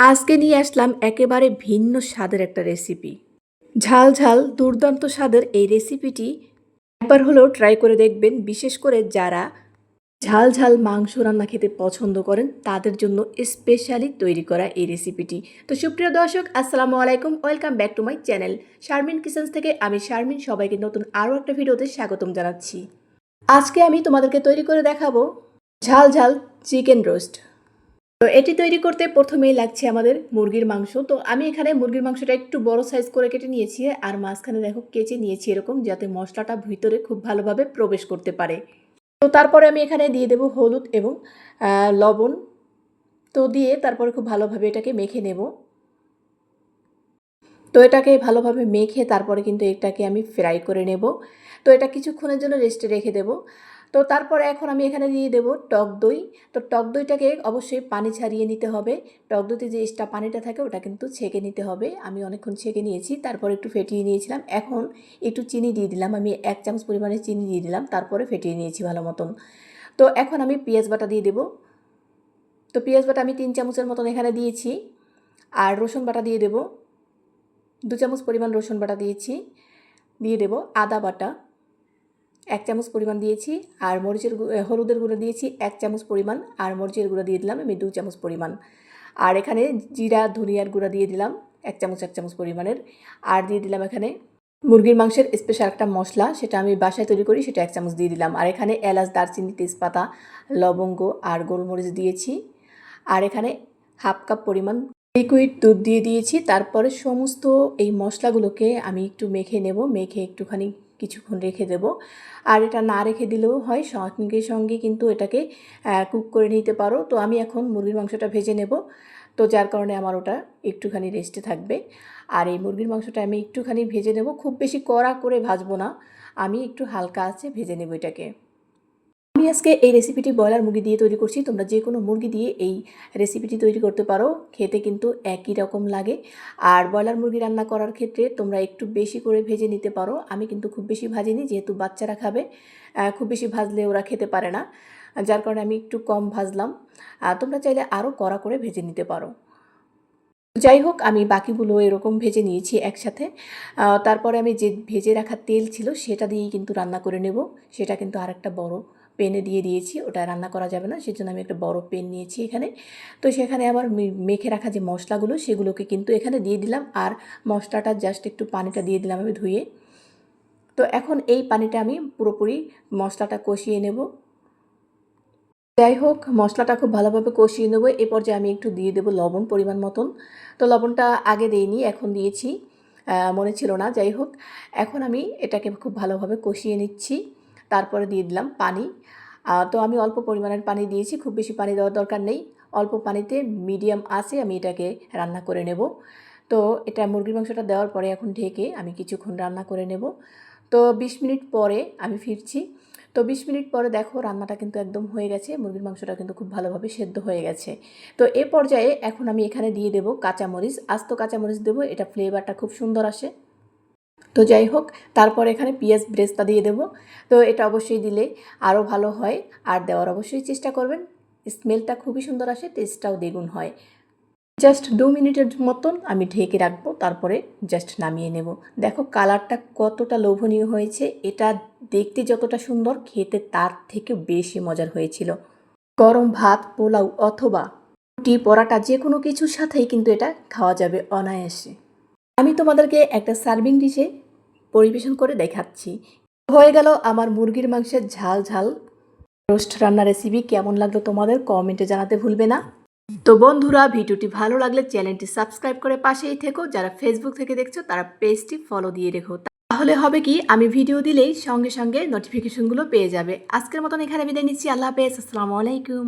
আজকে নিয়ে আসলাম একেবারে ভিন্ন স্বাদের একটা রেসিপি ঝাল ঝাল, দুর্দান্ত স্বাদের এই রেসিপিটি একবার হলেও ট্রাই করে দেখবেন, বিশেষ করে যারা ঝাল ঝাল মাংস রান্না খেতে পছন্দ করেন, তাদের জন্য স্পেশালি তৈরি করা এই রেসিপিটি তো সুপ্রিয় দর্শক, আসসালামু আলাইকুম welcome back to my channel Sharmin kitchens থেকে আমি শারমিন সবাইকে নতুন আরও একটা ভিডিওতে স্বাগতম জানাচ্ছি। আজকে আমি তোমাদেরকে তৈরি করে দেখাবো ঝাল ঝাল চিকেন রোস্ট তো এটি তৈরি করতে প্রথমেই লাগছে আমাদের মুরগির মাংস। তো আমি এখানে মুরগির মাংসটা একটু বড় সাইজ করে কেটে নিয়েছি আর মাঝখানে দেখো কেচে নিয়েছি এরকম যাতে মশলাটা ভিতরে খুব ভালোভাবে প্রবেশ করতে পারে। তো তারপরে আমি এখানে দিয়ে দেবো হলুদ এবং লবণ। তো দিয়ে তারপরে খুব ভালোভাবে এটাকে মেখে নেব। তো এটাকে ভালোভাবে মেখে তারপরে কিন্তু এটাকে আমি ফ্রাই করে নেব। তো এটা কিছুক্ষণের জন্য রেস্টে রেখে দেব। তো তারপরে এখন আমি এখানে দিয়ে দেব টক দই। তো টক দইটাকে অবশ্যই পানি ছাড়িয়ে নিতে হবে। টক দইতে যে এক্সট্রা পানিটা থাকে ওটা কিন্তু ছেঁকে নিতে হবে। আমি অনেকক্ষণ ছেঁকে নিয়েছি, তারপর একটু ফেটিয়ে নিয়েছিলাম। এখন একটু চিনি দিয়ে দিলাম। আমি এক চামচ পরিমাণে চিনি দিয়ে দিলাম, তারপরে ফেটিয়ে নিয়েছি ভালো মতন। তো এখন আমি পেঁয়াজ বাটা দিয়ে দেব। তো পেঁয়াজ বাটা আমি তিন চামচের মতন এখানে দিয়েছি। আর রসুন বাটা দিয়ে দেব। দু চামচ পরিমাণ রসুন বাটা দিয়েছি। দিয়ে দেব আদা বাটা। এক চামচ পরিমাণ দিয়েছি, আর মরিচের হলুদের গুঁড়ো দিয়েছি, এক চামচ পরিমাণ, আর মরিচের গুঁড়ো দিয়ে দিলাম আমি দু চামচ পরিমাণ। আর এখানে জিরা, ধনিয়ার গুঁড়া দিয়ে দিলাম এক চামচ এক চামচ পরিমাণের। আর দিয়ে দিলাম এখানে মুরগির মাংসের স্পেশাল একটা মশলা, সেটা আমি বাসায় তৈরি করি, সেটা এক চামচ দিয়ে দিলাম। আর এখানে এলাচ, দারচিনি, তেজপাতা, লবঙ্গ আর গোলমরিচ দিয়েছি। আর এখানে হাফ কাপ পরিমাণ লিকুইড দুধ দিয়ে দিয়েছি। তারপরে সমস্ত এই মশলাগুলোকে আমি একটু মেখে নেব, মেখে একটুখানি কিছুক্ষণ রেখে দেব। আর এটা না রেখে দিলেও হয়, সঙ্গে সঙ্গে কিন্তু এটাকে কুক করে নিতে পারো। তো আমি এখন মুরগির মাংসটা ভেজে নেব। তো যার কারণে আমার ওটা একটুখানি রেস্টে থাকবে। আর এই মুরগির মাংসটা আমি একটুখানি ভেজে নেব। খুব বেশি কড়া করে ভাজবো না। আমি একটু হালকা আছে, ভেজে নেব এটাকে। আমি আজকে এই রেসিপিটি ব্রয়লার মুরগি দিয়ে তৈরি করছি। তোমরা যে কোনো মুরগি দিয়ে এই রেসিপিটি তৈরি করতে পারো। খেতে কিন্তু একই রকম লাগে। আর ব্রয়লার মুরগি রান্না করার ক্ষেত্রে তোমরা একটু বেশি করে ভেজে নিতে পারো। আমি কিন্তু খুব বেশি ভাজিনি, যেহেতু বাচ্চারা খাবে। খুব বেশি ভাজলে ওরা খেতে পারে না। যার কারণে আমি একটু কম ভাজলাম। তোমরা চাইলে আরও কড়া করে ভেজে নিতে পারো। যাই হোক, আমি বাকিগুলো এরকম ভেজে নিয়েছি একসাথে। তারপরে আমি যে ভেজে রাখা তেল ছিল, সেটা দিয়েই কিন্তু রান্না করে নেব। সেটা কিন্তু আরেকটা বড় পেনে দিয়ে দিয়েছি, ওটা রান্না করা যাবে না, সেজন্য আমি একটা বড় পেন নিয়েছি এখানে। তো সেখানে আবার মেখে রাখা যে মশলাগুলো, সেগুলোকে কিন্তু এখানে দিয়ে দিলাম, আর মশলাটা জাস্ট একটু পানিটা দিয়ে দিলাম আমি ধুয়ে। তো এখন এই পানিটা আমি পুরোপুরি মশলাটা কষিয়ে নেব। যাই হোক মশলাটা খুব ভালোভাবে কষিয়ে নেব, এ পর্যায়ে আমি একটু দিয়ে দেবো লবণ পরিমাণ মতন। তো লবণটা আগে দিইনি, এখন দিয়েছি মনে ছিল না যাই হোক এখন আমি এটাকে খুব ভালোভাবে কষিয়ে নিচ্ছি। তারপরে দিয়ে দিলাম পানি। তো আমি অল্প পরিমাণের পানি দিয়েছি, খুব বেশি পানি দেওয়ার দরকার নেই। অল্প পানিতে মিডিয়াম আছে আমি এটাকে রান্না করে নেব। তো এটা মুরগির মাংসটা দেওয়ার পরে এখন ঢেকে আমি কিছুক্ষণ রান্না করে নেব। তো বিশ মিনিট পরে আমি ফিরছি। তো বিশ মিনিট পরে দেখো রান্নাটা কিন্তু একদম হয়ে গেছে, মুরগির মাংসটা কিন্তু খুব ভালোভাবে সেদ্ধ হয়ে গেছে। তো এ পর্যায়ে এখন আমি এখানে দিয়ে দেবো কাঁচামরিচ। আস্ত কাঁচামরিচ দেবো, এটা ফ্লেভারটা খুব সুন্দর আসে। তো যাই হোক, তারপর এখানে পেঁয়াজ ব্রেস্তা দিয়ে দেবো। তো এটা অবশ্যই দিলে আরও ভালো হয়, আর দেওয়ার অবশ্যই চেষ্টা করবেন। স্মেলটা খুবই সুন্দর আসে, টেস্টটাও দ্বিগুণ হয়। জাস্ট দু মিনিটের মতন আমি ঢেকে রাখব, তারপরে জাস্ট নামিয়ে নেব। দেখো কালারটা কতটা লোভনীয় হয়েছে, এটা দেখতে যতটা সুন্দর, খেতে তার থেকে বেশি মজার হয়েছিল। গরম ভাত, পোলাও অথবা রুটি, পরাটা যে কোনো কিছুর সাথেই কিন্তু এটা খাওয়া যাবে অনায়াসে। আমি তোমাদেরকে একটা সার্ভিং ডিশে পরিবেশন করে দেখাচ্ছি। হয়ে গেল আমার মুরগির মাংসের ঝাল ঝাল। রোস্ট রান্না রেসিপি কেমন লাগল তোমাদের কমেন্টে জানাতে ভুলবে না। তো বন্ধুরা, ভিডিওটি ভালো লাগলে চ্যানেলটি সাবস্ক্রাইব করে পাশেই থেকো। যারা ফেসবুক থেকে দেখছ, তারা পেজটি ফলো দিয়ে রেখো। তাহলে হবে কি, আমি ভিডিও দিলেই সঙ্গে সঙ্গে নোটিফিকেশনগুলো পেয়ে যাবে। আজকের মতন এখানে বিদায় নিচ্ছি। আল্লাহ হাফেজ। আসসালামু আলাইকুম।